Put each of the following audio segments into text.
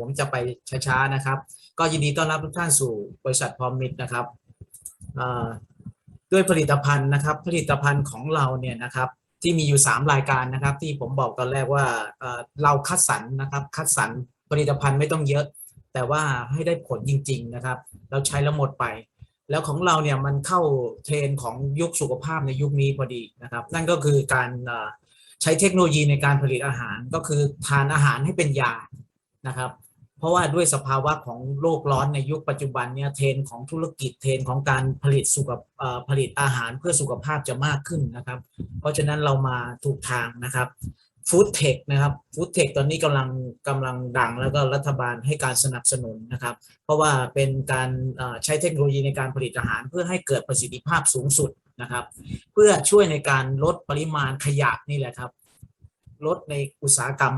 ผมจะไปช้าๆนะครับ ก็ยินดีต้อนรับทุกท่านสู่บริษัทพรอมมิตรนะครับด้วยผลิตภัณฑ์นะครับ ผลิตภัณฑ์ของเราเนี่ยนะครับ ที่มีอยู่ 3 รายการนะครับ ที่ผมบอกตอนแรกว่าเราคัดสรรนะครับ คัดสรรผลิตภัณฑ์ไม่ต้องเยอะ แต่ว่าให้ได้ผลจริง ๆนะครับ เราใช้แล้วหมดไป แล้วของเราเนี่ยมันเข้าเทรนของยุคสุขภาพในยุคนี้พอดีนะครับ นั่นก็คือการใช้เทคโนโลยีในการผลิตอาหารก็คือทานอาหารให้เป็นยา นะครับ เพราะว่าด้วยสภาวะของโลกร้อนในยุคปัจจุบันเนี่ยเทรนของธุรกิจเทรนของการผลิตสุขผลิตอาหารเพื่อสุขภาพจะมากขึ้นนะครับ เพราะฉะนั้นเรามาถูกทางนะครับฟู้ดเทคนะครับฟู้ดเทคตอนนี้กำลังกำลังดังแล้วก็รัฐบาลให้การสนับสนุนนะครับ เพราะว่าเป็นการใช้เทคโนโลยีในการผลิตอาหาร เพื่อให้เกิดประสิทธิภาพสูงสุดนะครับ เพื่อช่วยในการลดปริมาณขยะนี่แหละครับ ลดในอุตสาหกรรม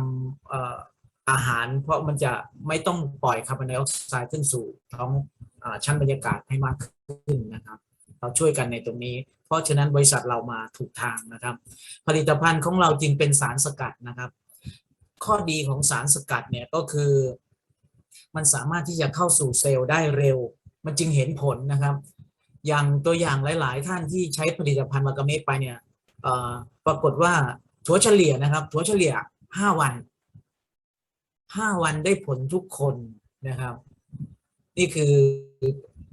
อาหาร เพราะมันจะไม่ต้องปล่อยคาร์บอนไดออกไซด์ขึ้นสู่ท้องอชั้นบรรยากาศให้มากขึ้นนะครับ เราช่วยกันในตรงนี้ เพราะฉะนั้นบริษัทเรามาถูกทางนะครับ ผลิตภัณฑ์ของเราจึงเป็นสารสกัดนะครับ ข้อดีของสารสกัดเนี่ยก็คือ มันสามารถที่จะเข้าสู่เซลล์ได้เร็ว มันจึงเห็นผลนะครับ อย่างตัวอย่างหลาย ๆ ท่านที่ใช้ผลิตภัณฑ์มากาเมกไปเนี่ยปรากฏว่าถั่วเฉลี่ยนะครับถั่วเฉลี่ยห้าวัน ห้าวันได้ผลทุกคนนะครับ นี่คือ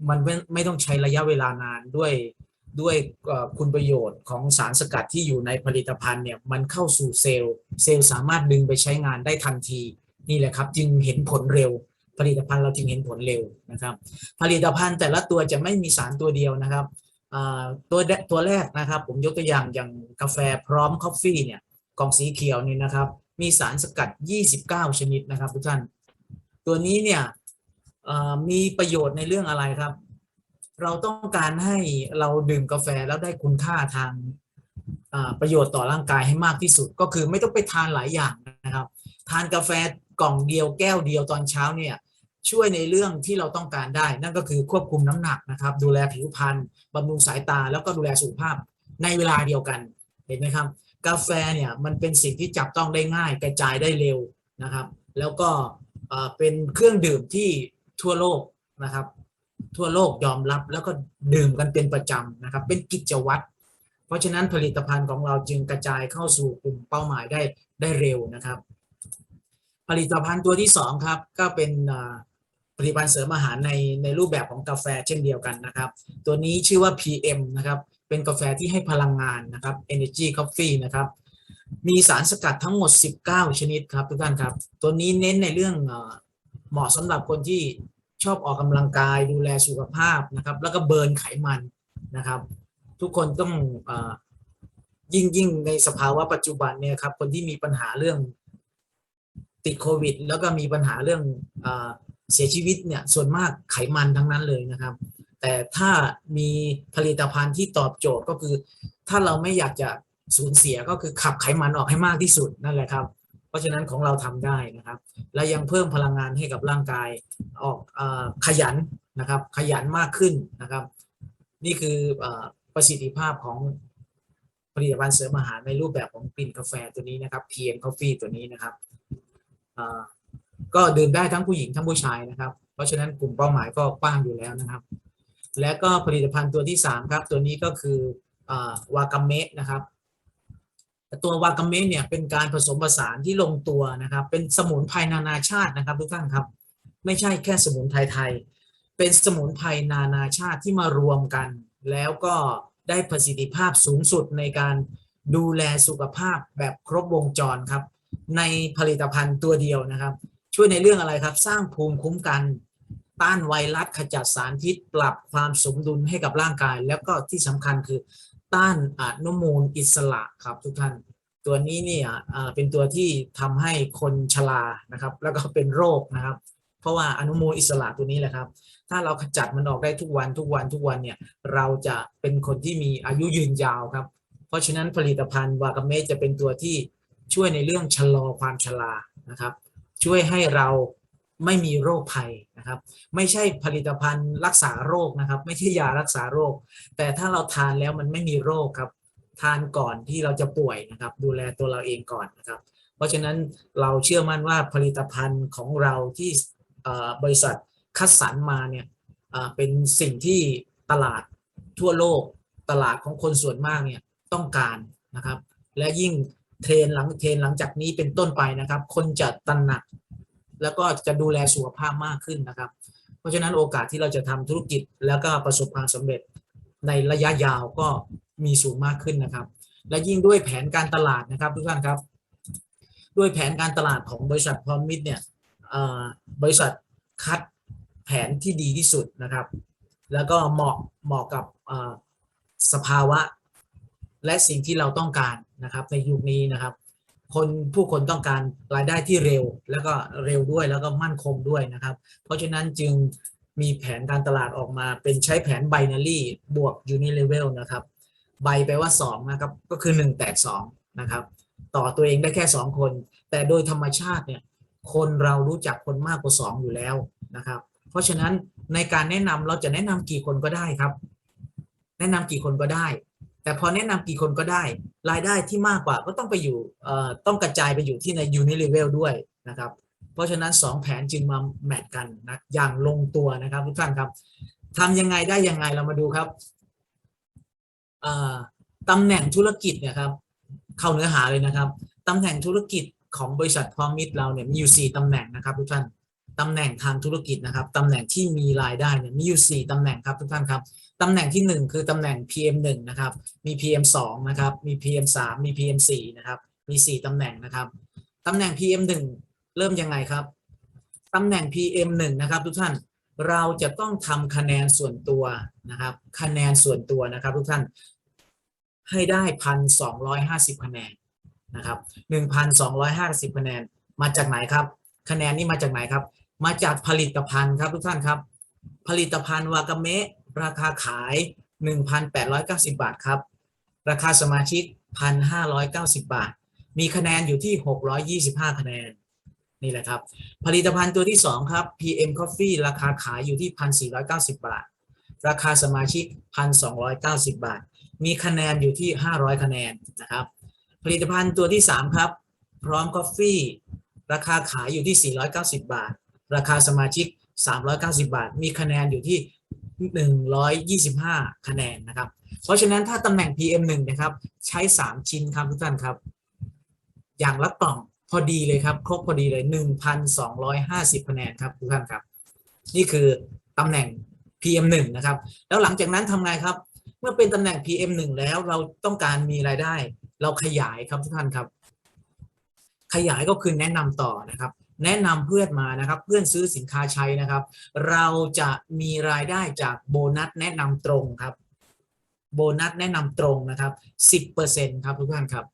มันไม่ไม่ต้องใช้ระยะเวลานานด้วยด้วยคุณประโยชน์ของสารสกัดที่อยู่ในผลิตภัณฑ์เนี่ยมันเข้าสู่เซลล์เซลล์สามารถดึงไปใช้งานได้ทันที นี่แหละครับ จึงเห็นผลเร็ว ผลิตภัณฑ์เราจึงเห็นผลเร็วนะครับ ผลิตภัณฑ์แต่ละตัวจะไม่มีสารตัวเดียวนะครับตัวตัวแรกนะครับ ผมยกตัวอย่างอย่างกาแฟพร้อมคอฟฟี่เนี่ยกล่องสีเขียวนี่นะครับมีสารสกัด 29 ชนิดนะครับทุกท่าน ตัวนี้เนี่ยมีประโยชน์ในเรื่องอะไรครับ เราต้องการให้เราดื่มกาแฟแล้วได้คุณค่าทางประโยชน์ต่อร่างกายให้มากที่สุด ก็คือไม่ต้องไปทานหลายอย่างนะครับ ทานกาแฟกล่องเดียวแก้วเดียวตอนเช้าเนี่ยช่วยในเรื่องที่เราต้องการได้ นั่นก็คือควบคุมน้ำหนักนะครับ ดูแลผิวพรรณบำรุงสายตาแล้วก็ดูแลสุขภาพในเวลาเดียวกันเห็นไหมครับ กาแฟเนี่ยมันเป็นสิ่งที่จับต้องได้ง่ายกระจายได้เร็วนะครับ แล้วก็เป็นเครื่องดื่มที่ทั่วโลกนะครับ ทั่วโลกยอมรับแล้วก็ดื่มกันเป็นประจำนะครับ เป็นกิจวัตรเพราะฉะนั้นผลิตภัณฑ์ของเราจึงกระจายเข้าสู่กลุ่มเป้าหมายได้ได้เร็วนะครับ ผลิตภัณฑ์ตัวที่สองครับก็เป็นผลิตภัณฑ์เสริมอาหารในในรูปแบบของกาแฟเช่นเดียวกันนะครับ ตัวนี้ชื่อว่า PM นะครับ เป็นกาแฟที่ให้พลังงานนะครับ Energy Coffee นะครับ มีสารสกัดทั้งหมด 19 ชนิดครับทุกท่านครับ ตัวนี้เน้นในเรื่องเหมาะสำหรับคนที่ชอบออกกำลังกายดูแลสุขภาพนะครับ แล้วก็เบิร์นไขมันนะครับ ทุกคนต้องอยิ่งยิ่งในสภาวะปัจจุบันเนี่ยครับ คนที่มีปัญหาเรื่องติดโควิด แล้วก็มีปัญหาเรื่องอเสียชีวิตเนี่ยส่วนมากไขมันทั้งนั้นเลยนะครับ แต่ถ้ามีผลิตภัณฑ์ที่ตอบโจทย์ก็คือ ถ้าเราไม่อยากจะสูญเสียก็คือขับไขมันออกให้มากที่สุดนั่นแหละครับ เพราะฉะนั้นของเราทำได้นะครับ และยังเพิ่มพลังงานให้กับร่างกายออกอขยันนะครับ ขยันมากขึ้นนะครับ นี่คืออประสิทธิภาพของผลิตภัณฑ์เสริมอาหารในรูปแบบของกลิ่นกาแฟตัวนี้นะครับ PM Coffee ตัวนี้นะครับก็ดื่มได้ทั้งผู้หญิงทั้งผู้ชายนะครับ เพราะฉะนั้นกลุ่มเป้าหมายก็กว้างอยู่แล้วนะครับ และก็ผลิตภัณฑ์ตัวที่สามครับ ตัวนี้ก็คืออวากาเมะนะครับตัววากาเมะเนี่ยเป็นการผสมผสานที่ลงตัวนะครับ เป็นสมุนไพรนานาชาตินะครับทุกท่านครับ ไม่ใช่แค่สมุนไพรไทย เป็นสมุนไพรนานาชาติที่มารวมกัน แล้วก็ได้ประสิทธิภาพสูงสุดในการดูแลสุขภาพแบบครบวงจรครับ ในผลิตภัณฑ์ตัวเดียวนะครับ ช่วยในเรื่องอะไรครับ สร้างภูมิคุ้มกัน ต้านไวรัสขจัดสารพิษ ปรับความสมดุลให้กับร่างกาย แล้วก็ที่สำคัญคือต้านอนุมูลอิสระครับทุกท่าน ตัวนี้เนี่ยเป็นตัวที่ทำให้คนชรานะครับ แล้วก็เป็นโรคนะครับ เพราะว่าอนุมูลอิสระตัวนี้แหละครับ ถ้าเราขจัดมันออกได้ทุกวันทุกวันทุกวันเนี่ยเราจะเป็นคนที่มีอายุยืนยาวครับ เพราะฉะนั้นผลิตภัณฑ์วากาเมจะเป็นตัวที่ช่วยในเรื่องชะลอความชรานะครับ ช่วยให้เรา ไม่มีโรคภัยนะครับ ไม่ใช่ผลิตภัณฑ์รักษาโรคนะครับ ไม่ใช่ยารักษาโรค แต่ถ้าเราทานแล้วมันไม่มีโรคครับ ทานก่อนที่เราจะป่วยนะครับ ดูแลตัวเราเองก่อนนะครับ เพราะฉะนั้นเราเชื่อมั่นว่าผลิตภัณฑ์ของเราที่บริษัทคัดสรรมาเนี่ยเอ่อเป็นสิ่งที่ตลาดทั่วโลกตลาดของคนส่วนมากเนี่ยต้องการนะครับ และยิ่งเทรนหลังเทรนหลังจากนี้เป็นต้นไปนะครับ คนจะตระหนัก แล้วก็จะดูแลสุขภาพมากขึ้นนะครับ เพราะฉะนั้นโอกาสที่เราจะทำธุรกิจแล้วก็ประสบความสำเร็จในระยะยาวก็มีสูงมากขึ้นนะครับ และยิ่งด้วยแผนการตลาดนะครับทุกท่านครับ ด้วยแผนการตลาดของบริษัทพรอมมิตเนี่ยบริษัทคัดแผนที่ดีที่สุดนะครับ แล้วก็เหมาะเหมาะกับสภาวะ และสิ่งที่เราต้องการนะครับในยุคนี้นะครับ คนผู้คนต้องการรายได้ที่เร็ว แล้วก็เร็วด้วยแล้วก็มั่นคงด้วยนะครับ เพราะฉะนั้นจึงมีแผนการตลาดออกมาเป็นใช้แผน binary บวก unilevel นะครับใบแปลว่า 2 นะครับ ก็คือ 1 แตก 2 นะครับ ต่อตัวเองได้แค่ 2 คน แต่โดยธรรมชาติเนี่ยคนเรารู้จักคนมากกว่า 2 อยู่แล้วนะครับ เพราะฉะนั้นในการแนะนำเราจะแนะนำกี่คนก็ได้ครับ แนะนำกี่คนก็ได้ แต่พอแนะนำกี่คนก็ได้ รายได้ที่มากกว่าก็ต้องไปอยู่ต้องกระจายไปอยู่ที่ใน Unilevel ด้วยนะครับ เพราะฉะนั้น 2 แผนจึงมาแมทกันนะอย่างลงตัวนะครับทุกท่านครับทำยังไงได้ยังไงเรามาดูครับตำแหน่งธุรกิจเนี่ยครับเข้าเนื้อหาเลยนะครับตำแหน่งธุรกิจของบริษัทพร้อมมิตรเราเนี่ยมีอยู่ 4ตำแหน่งนะครับทุกท่าน ตำแหน่งทางธุรกิจนะครับตำแหน่งที่มีรายได้เนี่ยมีอยู่ 4ตำแหน่งครับทุกท่านครับตำแหน่งที่ 1 คือตำแหน่ง PM 1 นะครับมี PM 2 นะครับมี PM 3 มี PM 4 นะครับมี 4ตำแหน่งนะครับตำแหน่ง PM 1 เริ่มยังไงครับตำแหน่ง PM 1 นะครับทุกท่านเราจะต้องทำคะแนนส่วนตัวนะครับคะแนนส่วนตัวนะครับทุกท่านให้ได้พันสองร้อยห้าสิบคะแนนนะครับหนึ่งพันสองร้อยห้าสิบคะแนนมาจากไหนครับ คะแนนนี้มาจากไหนครับ มาจากผลิตภัณฑ์ครับทุกท่านครับ ผลิตภัณฑ์วากาเมะราคาขาย 1,890 บาทครับ ราคาสมาชิก 1,590 บาท มีคะแนนอยู่ที่ 625 คะแนนนี่แหละครับ ผลิตภัณฑ์ตัวที่ 2 ครับ PM Coffee ราคาขายอยู่ที่ 1,490 บาท ราคาสมาชิก 1,290 บาท มีคะแนนอยู่ที่ 500 คะแนนนะครับ ผลิตภัณฑ์ตัวที่ 3 ครับ พร้อมกาแฟราคาขายอยู่ที่ 490 บาท ราคาสมาชิก 390 บาท มีคะแนนอยู่ที่ 125 คะแนนนะครับ เพราะฉะนั้นถ้าตำแหน่ง PM1 นะครับใช้ 3 ชิ้นครับทุกท่านครับ อย่างละกล่องพอดีเลยครับ ครบพอดีเลย 1,250 คะแนนครับทุกท่านครับ นี่คือตำแหน่ง PM1 นะครับ แล้วหลังจากนั้นทำไงครับ เมื่อเป็นตำแหน่ง PM1 แล้วเราต้องการมีรายได้ เราขยายครับทุกท่านครับ ขยายก็คือแนะนำต่อนะครับ แนะนำเพื่อนมานะครับ เพื่อนซื้อสินค้าใช้นะครับ เราจะมีรายได้จากโบนัสแนะนำตรงครับ โบนัสแนะนำตรงนะครับสิบเปอร์เซ็นครับทุกท่านครับ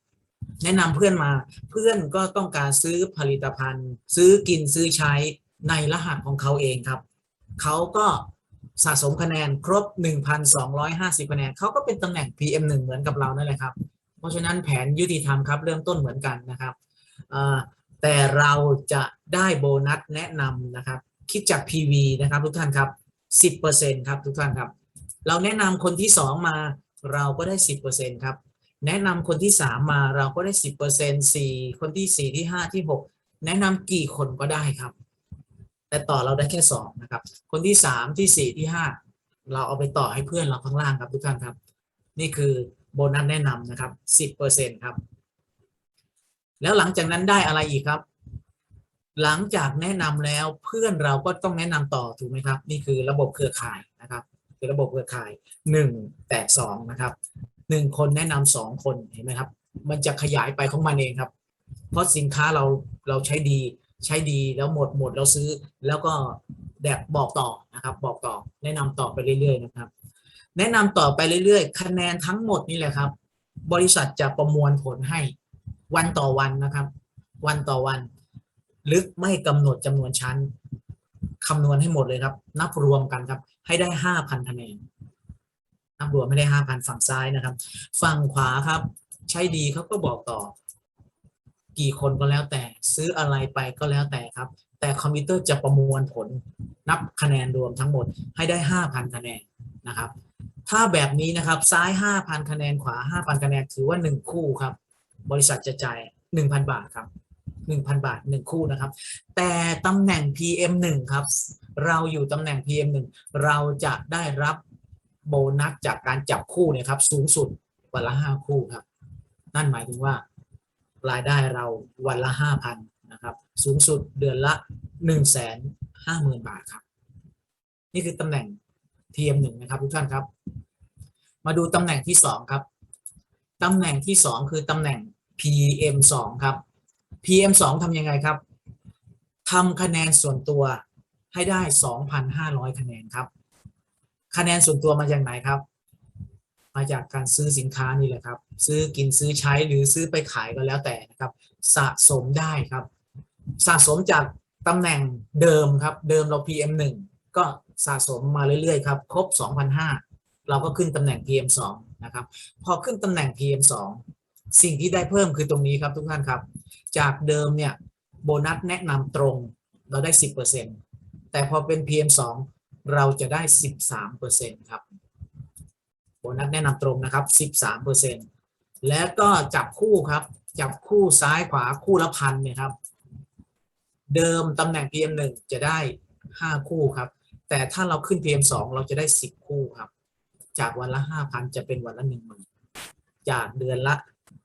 แนะนำเพื่อนมาเพื่อนก็ต้องการซื้อผลิตภัณฑ์ ซื้อกินซื้อใช้ในรหัสของเขาเองครับเขาก็สะสมคะแนนครบ 1,250 คะแนนเขาก็เป็นตำแหน่ง PM1 เหมือนกับเรานั่นแหละครับ เพราะฉะนั้นแผนยุติธรรมครับ เริ่มต้นเหมือนกันนะครับอ่า แต่เราจะได้โบนัสแนะนำนะครับ คิดจาก PV นะครับ ทุกท่านครับ 10%ครับทุกท่านครับ เราแนะนำคนที่ 2 มาเราก็ได้ 10%ครับ แนะนำคนที่ 3 มาเราก็ได้ 10% 4 คนที่ 4 ที่ 5 ที่ 6 แนะนำกี่คนก็ได้ครับ แต่ต่อเราได้แค่ 2 นะครับ คนที่ 3 ที่ 4 ที่ 5 เราเอาไปต่อให้เพื่อนเราข้างล่างครับทุกท่านครับ นี่คือโบนัสแนะนำนะครับ 10%ครับ แล้วหลังจากนั้นได้อะไรอีกครับ หลังจากแนะนำแล้วเพื่อนเราก็ต้องแนะนำต่อถูกไหมครับ นี่คือระบบเครือข่ายนะครับคือระบบเครือข่ายหนึ่งแตกสองนะครับหนึ่งคนแนะนำสองคนเห็นไหมครับ มันจะขยายไปของมันเองครับ เพราะสินค้าเราเราใช้ดีใช้ดีแล้วหมดหมดเราซื้อ แล้วก็แบบบอกต่อนะครับ บอกต่อแนะนำต่อไปเรื่อยๆนะครับ แนะนำต่อไปเรื่อยๆ คะแนนทั้งหมดนี่แหละครับ บริษัทจะประมวลผลให้ วันต่อวันนะครับ วันต่อวัน ลึกไม่กำหนดจำนวนชั้นคำนวณให้หมดเลยครับ นับรวมกันครับ ให้ได้ห้าพันคะแนนนับรวมไม่ได้ห้าพันฝั่งซ้ายนะครับ ฝั่งขวาครับ ใช้ดีเขาก็บอกต่อ กี่คนก็แล้วแต่ ซื้ออะไรไปก็แล้วแต่ครับ แต่คอมพิวเตอร์จะประมวลผล นับคะแนนรวมทั้งหมด ให้ได้ห้าพันคะแนนนะครับ ถ้าแบบนี้นะครับ ซ้ายห้าพันคะแนนขวาห้าพันคะแนนถือว่าหนึ่งคู่ครับ บริษัทจะจ่ายหนึ่งพันบาทครับ 1,000 บาท 1 คู่นะครับ แต่ตำแหน่ง PM1 ครับ เราอยู่ตำแหน่ง PM1 เราจะได้รับโบนัสจากการจับคู่เนี่ยครับสูงสุดวันละ 5 คู่ครับ นั่นหมายถึงว่ารายได้เราวันละ 5,000นะครับสูงสุดเดือนละ 150,000 บาทครับ นี่คือตำแหน่ง PM1 นะครับทุกท่านครับ มาดูตำแหน่งที่ 2 ครับตำแหน่งที่ 2 คือตำแหน่ง PM2 ครับ PM2 ทำยังไงครับทำคะแนนส่วนตัวให้ได้ 2,500 คะแนนครับ คะแนนส่วนตัวมาจากไหนครับ มาจากการซื้อสินค้านี่แหละครับ ซื้อกินซื้อใช้หรือซื้อไปขายก็แล้วแต่นะครับ สะสมได้ครับ สะสมจากตำแหน่งเดิมครับ เดิมเรา PM1 ก็สะสมมาเรื่อยๆครับครบ2,500เราก็ขึ้นตำแหน่ง PM2 นะครับ พอขึ้นตำแหน่ง PM2 สิ่งที่ได้เพิ่มคือตรงนี้ครับทุกท่านครับ จากเดิมเนี่ยโบนัสแนะนำตรงเราได้ 10%แต่พอเป็น PM2 เราจะได้ 13%ครับ โบนัสแนะนำตรงนะครับ 13%แล้วก็จับคู่ครับ จับคู่ซ้ายขวาคู่ละพันเนี่ยครับ เดิมตำแหน่ง PM1 จะได้ 5 คู่ครับ แต่ถ้าเราขึ้น PM2 เราจะได้ 10 คู่ครับ จากวันละ 5,000 จะเป็นวันละ 10,000 จากเดือนละ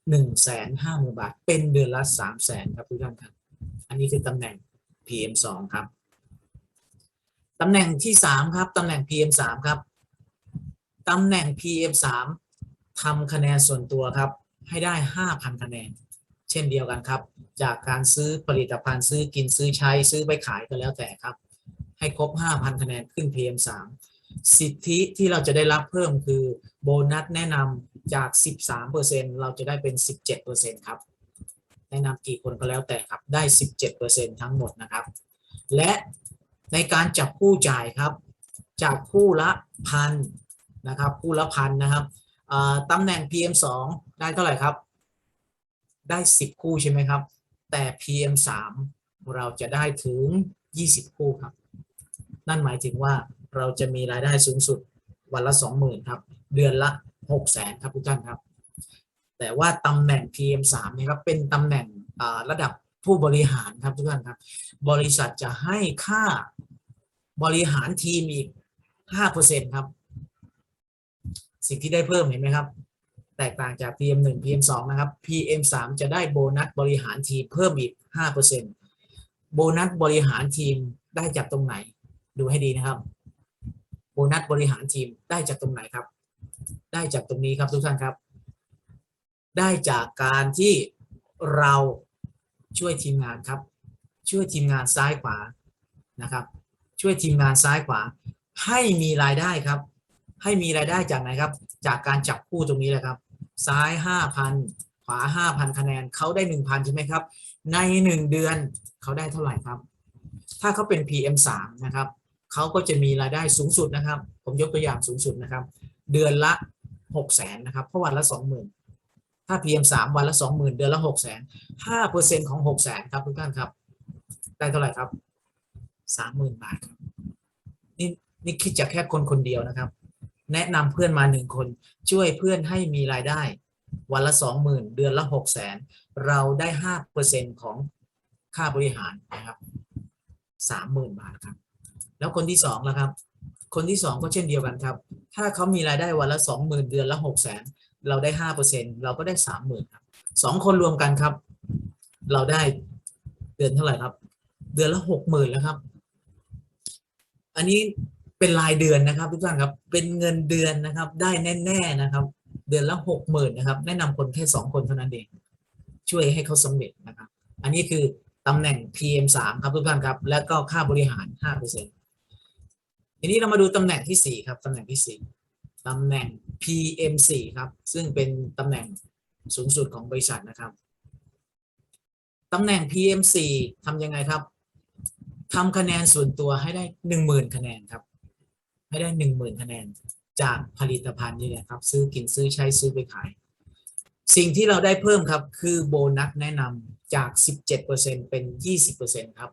150,000บาท เป็นเดือนละ300,000ครับทุกท่านครับ อันนี้คือตำแหน่ง PM2 ครับตำแหน่งที่3ครับตำแหน่ง PM3 ครับตำแหน่ง PM3 ทำคะแนนส่วนตัวครับ ให้ได้5,000คะแนน เช่นเดียวกันครับ จากการซื้อผลิตภัณฑ์ซื้อกินซื้อใช้ซื้อไปขายก็แล้วแต่ครับ ให้ครบ5,000คะแนนขึ้น PM3 สิ สิทธิที่เราจะได้รับเพิ่มคือโบนัสแนะนำจาก 13%เราจะได้เป็น 17%ครับ แนะนำกี่คนก็แล้วแต่ครับ ได้ 17%ทั้งหมดนะครับ และในการจับคู่จ่ายครับจับคู่ละพันนะครับ คู่ละพันนะครับอ่าตำแหน่ง PM2 ได้เท่าไหร่ครับ ได้ 10 คู่ใช่ไหมครับ แต่ PM3 เราจะได้ถึง 20 คู่ครับ นั่นหมายถึงว่า เราจะมีรายได้สูงสุดวันละ20,000ครับ เดือนละ600,000ครับทุกท่านครับ แต่ว่าตำแหน่ง PM3 เนี่ยครับเป็นตำแหน่งระดับผู้บริหารครับทุกท่านครับ บริษัทจะให้ค่าบริหารทีมอีก5%ครับ สิ่งที่ได้เพิ่มเห็นไหมครับ แตกต่างจาก PM1 PM2 นะครับ PM3 จะได้โบนัสบริหารทีมเพิ่มอีก5%โบนัสบริหารทีมได้จากตรงไหนดูให้ดีนะครับ โบนัสบริหารทีมได้จากตรงไหนครับ ได้จากตรงนี้ครับทุกท่านครับ ได้จากการที่เราช่วยทีมงานครับ ช่วยทีมงานซ้ายขวานะครับ ช่วยทีมงานซ้ายขวา ให้มีรายได้ครับ ให้มีรายได้จากไหนครับ จากการจับคู่ตรงนี้แหละครับ ซ้ายห้าพันขวาห้าพันคะแนนเขาได้หนึ่งพันใช่ไหมครับ ในหนึ่งเดือนเขาได้เท่าไหร่ครับ ถ้าเขาเป็น PM สามนะครับ เขาก็จะมีรายได้สูงสุดนะครับ ผมยกตัวอย่างสูงสุดนะครับ เดือนละหกแสนนะครับเพราะวันละสองหมื่นถ้า PM สามวันละสองหมื่นเดือนละหกแสนห้าเปอร์เซ็นของหกแสนครับทุกท่านครับ ได้เท่าไหร่ครับสามหมื่นบาทครับนี่นี่คิดจากแค่คนคนเดียวนะครับ แนะนำเพื่อนมาหนึ่งคน ช่วยเพื่อนให้มีรายได้ วันละสองหมื่นเดือนละหกแสนเราได้ห้าเปอร์เซ็นของค่าบริหารนะครับสามหมื่นบาทครับ แล้วคนที่สองล่ะครับ คนที่สองก็เช่นเดียวกันครับ ถ้าเขามีรายได้วันละสองหมื่นเดือนละหกแสนเราได้ห้าเปอร์เซ็นเราก็ได้สามหมื่นครับสองคนรวมกันครับ เราได้เดือนเท่าไหร่ครับ เดือนละหกหมื่นแล้วครับ อันนี้เป็นรายเดือนนะครับทุกท่านครับ เป็นเงินเดือนนะครับ ได้แน่ๆนะครับ เดือนละหกหมื่นนะครับ แนะนำคนแค่สองคนเท่านั้นเอง ช่วยให้เขาสำเร็จนะครับ อันนี้คือตำแหน่ง PM สามครับทุกท่านครับ แล้วก็ค่าบริหารห้าเปอร์เซ็นต์ ทีนี้เรามาดูตำแหน่งที่สี่ครับตำแหน่งที่สี่ตำแหน่ง PM สี่ครับ ซึ่งเป็นตำแหน่งสูงสุดของบริษัทนะครับตำแหน่ง PM สี่ทำยังไงครับทำคะแนนส่วนตัวให้ได้หนึ่งหมื่นคะแนนครับ ให้ได้หนึ่งหมื่นคะแนน จากผลิตภัณฑ์นี่แหละครับ ซื้อกินซื้อใช้ซื้อไปขาย สิ่งที่เราได้เพิ่มครับ คือโบนัสแนะนำจาก 17%เป็น 20%ครับ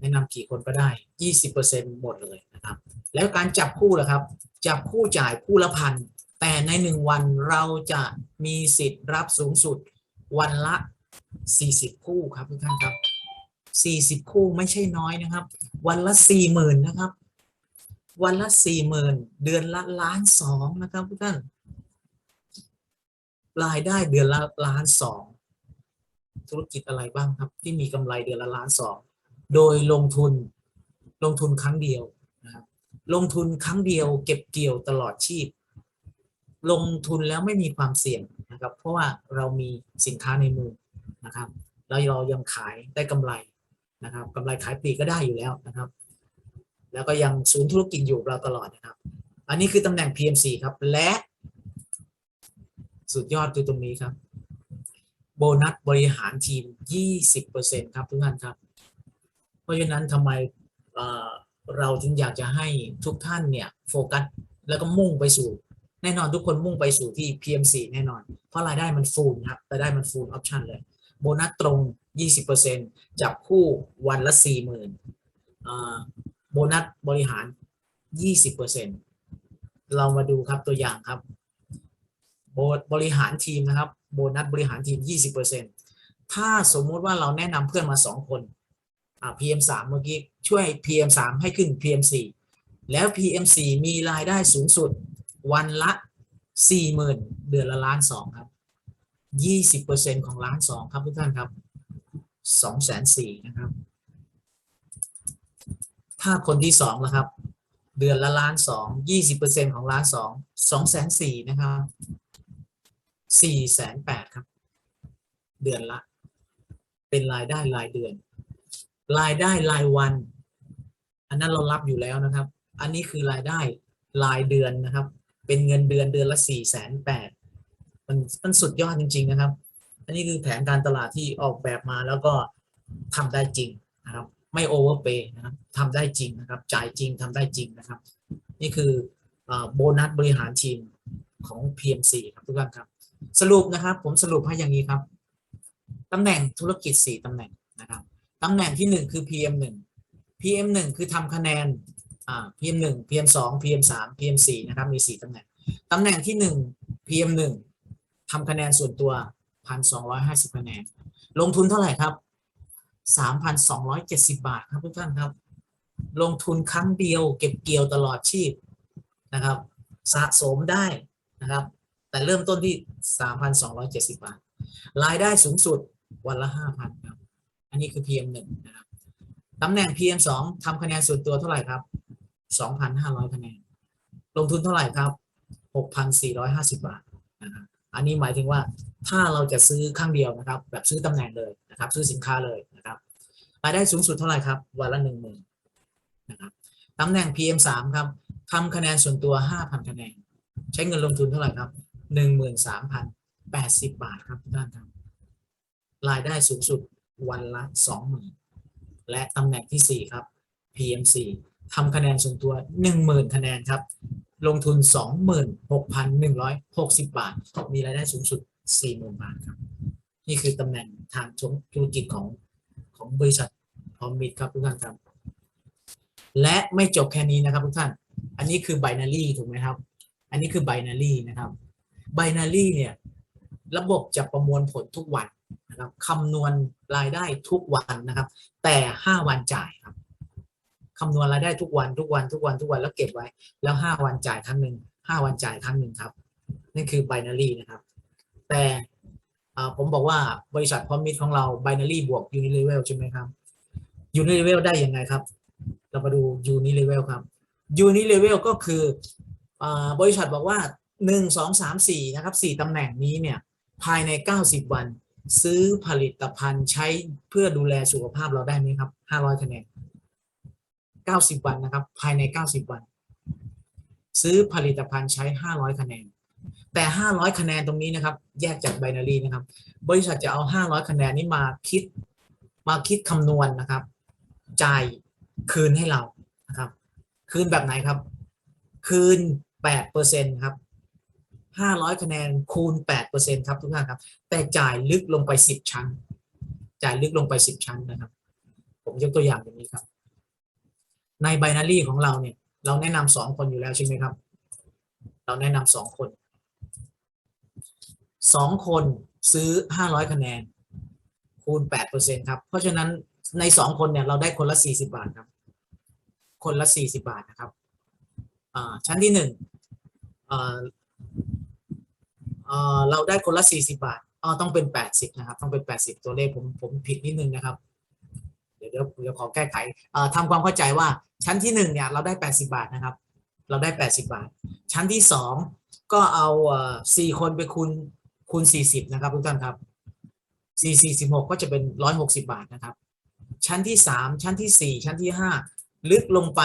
แนะนำกี่คนก็ได้ 20%หมดเลยนะครับ แล้วการจับคู่ล่ะครับ จับคู่จ่ายคู่ละพัน แต่ในหนึ่งวันเราจะมีสิทธิ์รับสูงสุดวันละ 40 คู่ครับทุกท่านครับ 40 คู่ไม่ใช่น้อยนะครับ วันละ 40,000นะครับ วันละ 40,000 เดือนละล้านสองนะครับทุกท่าน รายได้เดือนละล้านสองธุรกิจอะไรบ้างครับ ที่มีกำไรเดือนละล้านสอง โดยลงทุนลงทุนครั้งเดียวนะครับลงทุนครั้งเดียว เก็บเกี่ยวตลอดชีพ ลงทุนแล้วไม่มีความเสี่ยงนะครับ เพราะว่าเรามีสินค้าในมือนะครับแล้วเรายังขายได้กำไรนะครับกำไรขายปลีกก็ได้อยู่แล้วนะครับ แล้วก็ยังศูนย์ธุรกิจอยู่เราตลอดนะครับ อันนี้คือตำแหน่ง PMC ครับ และสุดยอดคือตรงนี้ครับ โบนัสบริหารทีม 20%ครับทุกท่านครับ ราะฉะนั้นทำไมเราจึงอยากจะให้ทุกท่านเนี่ยโฟกัสแล้วก็มุ่งไปสู่ แน่นอนทุกคนมุ่งไปสู่ที่ PMC แน่นอน เพราะรายได้มันฟูลครับรายได้มันฟูลออปชันเลย โบนัสตรง 20%จับคู่วันละ 40,000โบนัสบริหาร 20%เรามาดูครับตัวอย่างครับโบนบริหารทีมนะครับ โบนัสบริหารทีม 20%ถ้าสมมุติว่าเราแนะนำเพื่อนมาสองคน อ่า PM3 เมื่อกี้ช่วย PM3 ให้ขึ้น PM4 แล้ว PM4 มีรายได้สูงสุด วันละสี่หมื่นเดือนละล้านสองครับยี่สิบเปอร์เซ็นของล้านสองครับทุกท่านครับสองแสนสี่นะครับ ถ้าคนที่สองละครับ เดือนละล้านสองยี่สิบเปอร์เซ็นของล้านสองสองแสนสี่นะครับสี่แสนแปดครับ เดือนละ เป็นรายได้รายเดือน รายได้รายวัน อันนั้นเรารับอยู่แล้วนะครับ อันนี้คือรายได้รายเดือนนะครับ เป็นเงินเดือนเดือนละสี่แสนแปดมันมันสุดยอดจริง ๆ นะครับ อันนี้คือแผนการตลาดที่ออกแบบมาแล้วก็ทำได้จริงนะครับ ไม่โอเวอร์เปย์นะครับทำได้จริงนะครับ จ่ายจริงทำได้จริงนะครับ นี่คือโบนัสบริหารทีมของ PMC ครับทุกท่านครับ สรุปนะครับ ผมสรุปให้อย่างนี้ครับตำแหน่งธุรกิจ 4ตำแหน่งนะครับ ตำแหน่งที่ 1 คือ PM1 PM1 คือทำคะแนนอ่า PM1 PM2 PM3 PM4 นะครับ มี 4ตำแหน่งตำแหน่งที่ 1 PM1 ทำคะแนนส่วนตัว 1,250 คะแนน ลงทุนเท่าไหร่ครับ 3,270 บาทครับทุกท่านครับ ลงทุนครั้งเดียวเก็บเกี่ยวตลอดชีพนะครับ สะสมได้นะครับ แต่เริ่มต้นที่ 3,270 บาท รายได้สูงสุดวันละ 5,000 ครับ อันนี้คือ PM1 นะครับตำแหน่ง PM2 ทำคะแนนส่วนตัวเท่าไหร่ครับ 2,500 คะแนน ลงทุนเท่าไหร่ครับ 6,450 บาทนะครับอันนี้หมายถึงว่าถ้าเราจะซื้อข้างเดียวนะครับ แบบซื้อตำแหน่งเลยนะครับ ซื้อสินค้าเลยนะครับรายได้สูงสุดเท่าไหร่ครับ วันละ1 0,000นะครับตำแหน่ง PM3 ครับทำคะแนนส่วนตัว 5,000 คะแนน ใช้เงินลงทุนเท่าไหร่ครับ 13,080 บาทครับทุกท่านครับรายได้สูงสุด วันละ20,000และตำแหน่งที่ 4 ครับ PM4 ทำคะแนนส่วนตัว 10,000 คะแนนครับ ลงทุน 26,160 บาท มีรายได้สูงสุด 40,000 บาทครับ นี่คือตำแหน่งทางธุรกิจของของบริษัทพร้อมมิตรครับทุกท่านครับ และไม่จบแค่นี้นะครับทุกท่าน อันนี้คือ binary ถูกไหมครับ อันนี้คือ binary นะครับ binary เนี่ย ระบบจะประมวลผลทุกวัน นะครับคำนวณรายได้ทุกวันนะครับ แต่ 5 วันจ่ายครับคำนวณรายได้ทุกวันทุกวันทุกวันทุกวันแล้วเก็บไว้ แล้ว 5 วันจ่ายครั้งหนึ่ง5วันจ่ายครั้งหนึ่งครับนั่คือ binary นะครับ แต่ผมบอกว่าบริษัทพรอมมิตของเรา binary บวก unilevel ใช่ไหมครับ unilevel ได้ยังไงครับ เรามาดู unilevel ครับ unilevel ก็คืออบริษัทบอกว่า 1 2 3 4 นะครับ 4ตำแหน่งนี้เนี่ยภายใน 90 วัน ซื้อผลิตภัณฑ์ใช้เพื่อดูแลสุขภาพเราได้ไหมครับ500คะแนน90วันนะครับ ภายใน90วัน ซื้อผลิตภัณฑ์ใช้500คะแนน แต่500คะแนนตรงนี้นะครับ แยกจากไบนารีนะครับ บริษัทจะเอา500คะแนนนี้มาคิด มาคิดคำนวณนะครับ จ่ายคืนให้เรานะครับ คืนแบบไหนครับ คืน8%ครับ 500 คะแนนคูณ 8%ครับทุกท่านครับ แต่จ่ายลึกลงไป 10 ชั้น จ่ายลึกลงไป 10 ชั้นนะครับ ผมยกตัวอย่างอย่างนี้ครับ ในไบนารีของเราเนี่ย เราแนะนำสองคนอยู่แล้วใช่ไหมครับ เราแนะนำสองคนสองคนซื้อ 500 คะแนน คูณแปดเปอร์เซ็นครับ เพราะฉะนั้นในสองคนเนี่ยเราได้คนละสี่สิบาทครับ คนละสี่สิบาทนะครับอ่าชั้นที่หนึ่งอ่า เราได้คนละสี่สิบาทอ๋อต้องเป็นแปดสิบนะครับ ต้องเป็นแปดสิบตัวเลขผมผมผิดนิดนึงนะครับ เดี๋ยวเดี๋ยวเดี๋ยวขอแก้ไขทำความเข้าใจว่าชั้นที่หนึ่งเนี่ยเราได้แปดสิบาทนะครับ เราได้แปดสิบาท ชั้นที่สองก็เอาเอ่อสี่คนไปคูณคูณสี่สิบนะครับทุกท่านครับสี่สี่สิบหกก็จะเป็นร้อยหกสิบาทนะครับ ชั้นที่สามชั้นที่สี่ชั้นที่ห้าลึกลงไป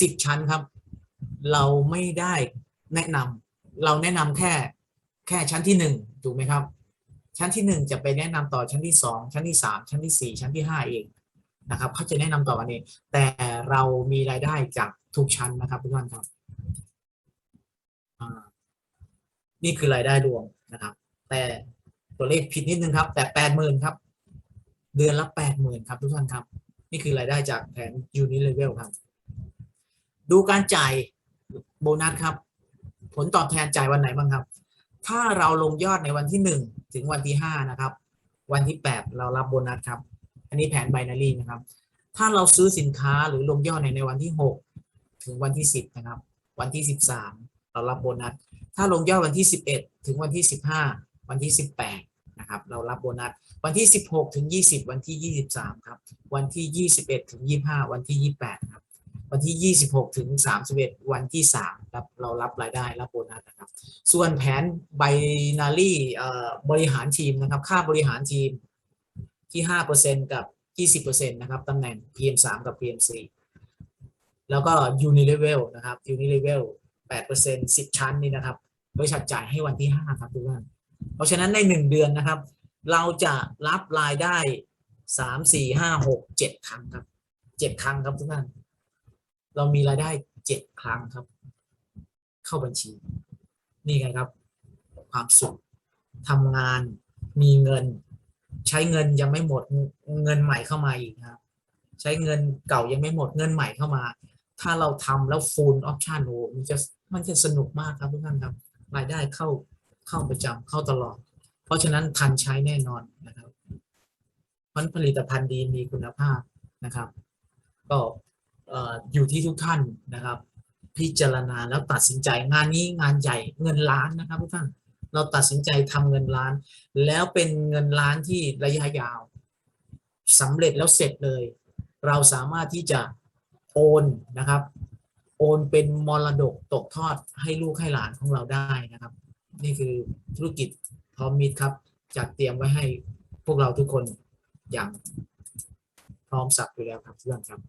สิบชั้นครับ เราไม่ได้แนะนำเราแนะนำแค่ แค่ชั้นที่หนึ่งถูกไหมครับ ชั้นที่หนึ่งจะไปแนะนำต่อชั้นที่สองชั้นที่สามชั้นที่สี่ชั้นที่ห้าเองนะครับเขาจะแนะนำต่อกันเองแต่เรามีรายได้จากทุกชั้นนะครับทุกท่านครับอ่านี่คือรายได้รวมนะครับ แต่ตัวเลขผิดนิดนึงครับ แต่แปดหมื่นครับ เดือนละแปดหมื่นครับ ทุกท่านครับ นี่คือรายได้จากแผน Unilevel ครับ ดูการจ่ายโบนัสครับ ผลตอบแทนจ่ายวันไหนบ้างครับ ถ้าเราลงยอดในวันที่หนึ่งถึงวันที่ห้านะครับ วันที่แปดเรารับโบนัสครับ อันนี้แผนไบนารีนะครับ ถ้าเราซื้อสินค้าหรือลงยอดในในวันที่หกถึงวันที่สิบนะครับ วันที่สิบสามเรารับโบนัส ถ้าลงยอดวันที่สิบเอ็ดถึงวันที่สิบห้าวันที่สิบแปดนะครับ เรารับโบนัส วันที่สิบหกถึงยี่สิบวันที่ยี่สิบสามครับ วันที่ยี่สิบเอ็ดถึงยี่ห้าวันที่ยี่แปดครับ วันที่ยี่สิบหกถึงสามสิบเอ็ดวันที่สามรับเรารับรายได้รับโบนัสนะครับ ส่วนแผนไบนารีบริหารทีมนะครับ ค่าบริหารทีมที่ห้าเปอร์เซ็นกับยี่สิบเปอร์เซ็นะครับตำแหน่ง PM สามกับ PM สี่แล้วก็ Unilevel นะครับ Unilevel แปดเปอร์เซ็นสิบชั้นนี่นะครับบริษัทจ่ายให้วันที่ห้าครับทุกท่านเพราะฉะนั้นในหนึ่งเดือนนะครับ เราจะรับรายได้สามสี่ห้าหกเจ็ดครั้งครับเจ็ดครั้งครับทุกท่าน เรามีรายได้เจ็ดครั้งครับ เข้าบัญชี นี่ไงครับ ความสุขทำงานมีเงิน ใช้เงินยังไม่หมดเงินใหม่เข้ามาอีกครับ ใช้เงินเก่ายังไม่หมดเงินใหม่เข้ามา ถ้าเราทำแล้วฟูลออปชันโอ้มันจะมันจะสนุกมากครับทุกท่านครับรายได้เข้าเข้าประจำเข้าตลอด เพราะฉะนั้นทันใช้แน่นอนนะครับเพราะผลิตภัณฑ์ดีมีคุณภาพนะครับ ก็ อยู่ที่ทุกท่านนะครับ พิจารณาแล้วตัดสินใจงานนี้งานใหญ่เงินล้านนะครับทุกท่านเราตัดสินใจทำเงินล้าน แล้วเป็นเงินล้านที่ระยะยาวสำเร็จแล้วเสร็จเลย เราสามารถที่จะโอนนะครับ โอนเป็นมรดกตกทอดให้ลูกให้หลานของเราได้นะครับ นี่คือธุรกิจพร้อมมิตรครับจัดเตรียมไว้ให้พวกเราทุกคนอย่างพร้อมสับอยู่แล้วครับเพื่อนครับ